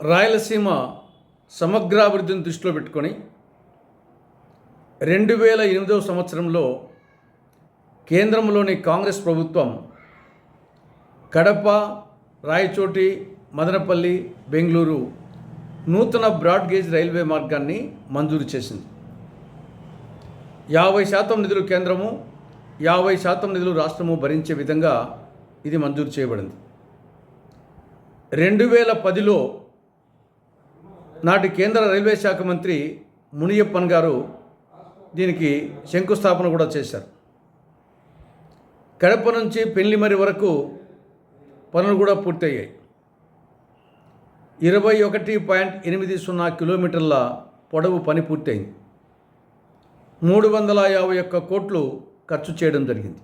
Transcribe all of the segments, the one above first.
రాయలసీమ సమగ్రాభివృద్ధిని దృష్టిలో పెట్టుకొని రెండు వేల ఎనిమిదవ సంవత్సరంలో కేంద్రంలోని కాంగ్రెస్ ప్రభుత్వం కడప రాయచోటి మదనపల్లి బెంగళూరు నూతన బ్రాడ్ గేజ్ రైల్వే మార్గాన్ని మంజూరు చేసింది. యాభై శాతం నిధులు కేంద్రము యాభై శాతం నిధులు రాష్ట్రము భరించే విధంగా ఇది మంజూరు చేయబడింది. రెండు వేల పదిలో నాటి కేంద్ర రైల్వే శాఖ మంత్రి మునియప్పన్ గారు దీనికి శంకుస్థాపన కూడా చేశారు. కడప నుంచి పెళ్ళిమరి వరకు పనులు కూడా పూర్తయ్యాయి. ఇరవై ఒకటి పాయింట్ ఎనిమిది సున్నా కిలోమీటర్ల పొడవు పని పూర్తయింది. మూడు వందల యాభై ఒక్క కోట్లు ఖర్చు చేయడం జరిగింది.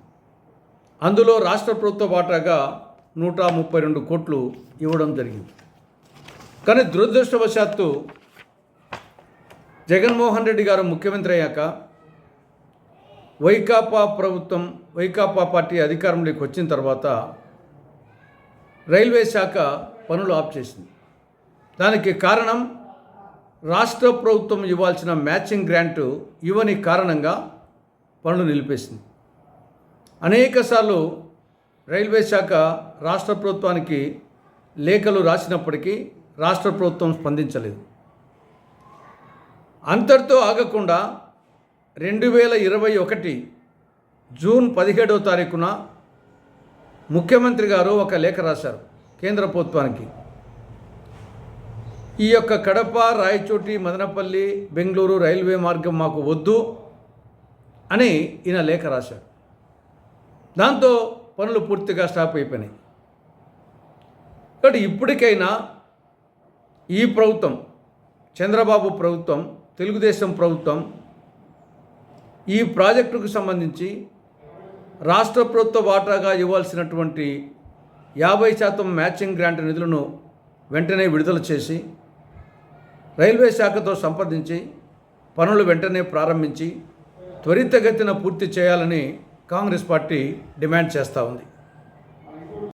అందులో రాష్ట్ర ప్రభుత్వ వాటాగా నూట ముప్పై రెండు కోట్లు ఇవ్వడం జరిగింది. కానీ దురదృష్టవశాత్తు జగన్మోహన్ రెడ్డి గారు ముఖ్యమంత్రి అయ్యాక వైకాపా ప్రభుత్వం వైకాపా పార్టీ అధికారంలోకి వచ్చిన తర్వాత రైల్వే శాఖ పనులు ఆఫ్ చేసింది. దానికి కారణం రాష్ట్ర ప్రభుత్వం ఇవ్వాల్సిన మ్యాచింగ్ గ్రాంటు ఇవ్వని కారణంగా పనులు నిలిపేసింది. అనేకసార్లు రైల్వే శాఖ రాష్ట్ర ప్రభుత్వానికి లేఖలు రాసినప్పటికీ రాష్ట్ర ప్రభుత్వం స్పందించలేదు. అంతటితో ఆగకుండా రెండు వేల ఇరవై ఒకటి జూన్ పదిహేడవ తారీఖున ముఖ్యమంత్రి గారు ఒక లేఖ రాశారు కేంద్ర ప్రభుత్వానికి. ఈ యొక్క కడప రాయచోటి మదనపల్లి బెంగళూరు రైల్వే మార్గం మాకు వద్దు అని ఈయన లేఖ రాశారు. దాంతో పనులు పూర్తిగా స్టాప్ అయిపోయినాయి. కాబట్టి ఇప్పటికైనా ఈ ప్రభుత్వం చంద్రబాబు ప్రభుత్వం తెలుగుదేశం ప్రభుత్వం ఈ ప్రాజెక్టుకు సంబంధించి రాష్ట్ర ప్రభుత్వ వాటాగా ఇవ్వాల్సినటువంటి యాభై శాతం మ్యాచింగ్ గ్రాంట్ నిధులను వెంటనే విడుదల చేసి రైల్వే శాఖతో సంప్రదించి పనులు వెంటనే ప్రారంభించి త్వరితగతిన పూర్తి చేయాలని కాంగ్రెస్ పార్టీ డిమాండ్ చేస్తూ ఉంది.